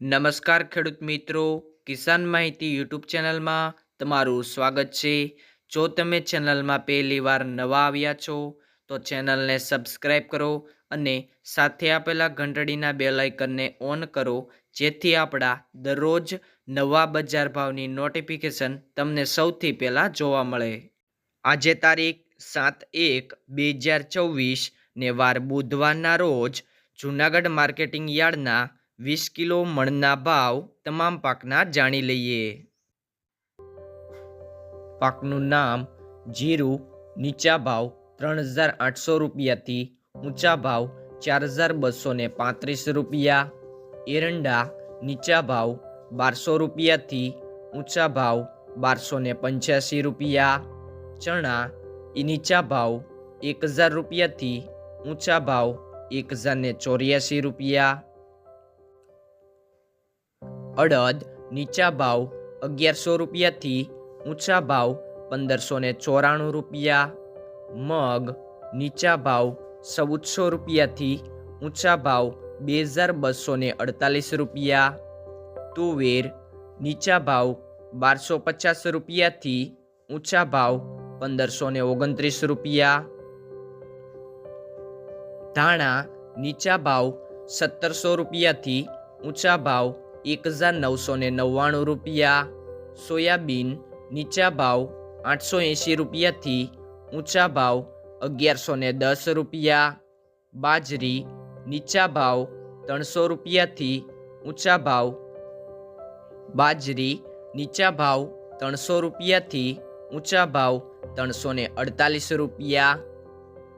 નમસ્કાર ખેડૂત મિત્રો, કિસાન માહિતી યુટ્યુબ ચેનલમાં તમારું સ્વાગત છે. જો તમે ચેનલમાં પહેલી વાર નવા આવ્યા છો, તો ચેનલને સબસ્ક્રાઈબ કરો અને સાથે આપેલા ઘંટડીના બેલ આઇકનને ઓન કરો, જેથી આપણા દરરોજ નવા બજાર ભાવની નોટિફિકેશન તમને સૌથી પહેલાં જોવા મળે. આજે તારીખ સાત એક બે હજાર ચોવીસ ને વાર બુધવારના રોજ જૂનાગઢ માર્કેટિંગ યાર્ડના વીસ કિલો મણના ભાવ તમામ પાકના જાણી લઈએ. પાકનું નામ જીરું, નીચા ભાવ ત્રણ હજાર આઠસો રૂપિયાથી ઊંચા ભાવ ચાર હજાર બસો ને પાંત્રીસ રૂપિયા. એરંડા, નીચા ભાવ બારસો રૂપિયાથી ઊંચા ભાવ બારસો ને પંચ્યાસી રૂપિયા. ચણા એ નીચા ભાવ એક હજાર રૂપિયાથી ઊંચા ભાવ એક હજાર ને ચોર્યાસી રૂપિયા. અડદ, નીચા ભાવ અગિયારસો રૂપિયાથી ઊંચા ભાવ પંદરસો ને ચોરાણું રૂપિયા. મગ, નીચા ભાવ ચૌદસો રૂપિયાથી ઊંચા ભાવ બે હજાર બસો ને અડતાલીસ રૂપિયા. તુવેર, નીચા ભાવ બારસો પચાસ રૂપિયાથી ઊંચા ભાવ પંદરસો ને ઓગણત્રીસ રૂપિયા. ધાણા, નીચા ભાવ સત્તરસો રૂપિયાથી ઊંચા ભાવ એક હજાર નવસો ને નવ્વાણું રૂપિયા. સોયાબીન નીચા ભાવ આઠસો એંશી રૂપિયાથી ઊંચા ભાવ અગિયારસો ને દસ રૂપિયા. બાજરી નીચા ભાવ ત્રણસો રૂપિયાથી ઊંચા ભાવ બાજરી નીચા ભાવ ત્રણસો રૂપિયાથી ઊંચા ભાવ ત્રણસો ને અડતાલીસ રૂપિયા.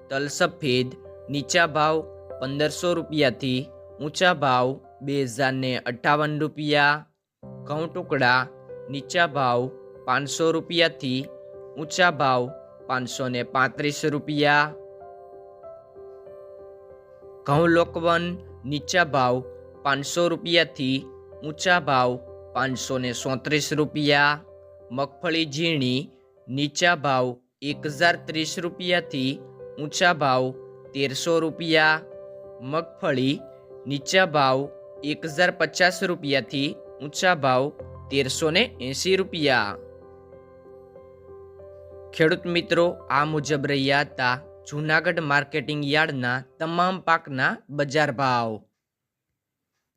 તલ સફેદ નીચા ભાવ પંદરસો રૂપિયાથી ઊંચા ભાવ બે હજારને અઠાવન રૂપિયા, ઘઉં ટુકડા, નીચા ભાવ પાંચસો રૂપિયાથી ઊંચા ભાવ પાંચસો ને પાંત્રીસ રૂપિયા. ઘઉં લોકવન, નીચા ભાવ પાંચસો રૂપિયાથી ઊંચા ભાવ પાંચસો ને સોત્રીસ રૂપિયા. મગફળી ઝીણી, નીચા ભાવ એક હજાર ત્રીસ રૂપિયાથી ઊંચા ભાવ તેરસો રૂપિયા. મગફળી, નીચા ભાવ એક હજાર પચાસ રૂપિયાથી ઊંચા ભાવ તેરસો ને એંસી રૂપિયા. ખેડૂત મિત્રો, આ મુજબ રહ્યા હતા જૂનાગઢ માર્કેટિંગ યાર્ડના તમામ પાકના બજાર ભાવ.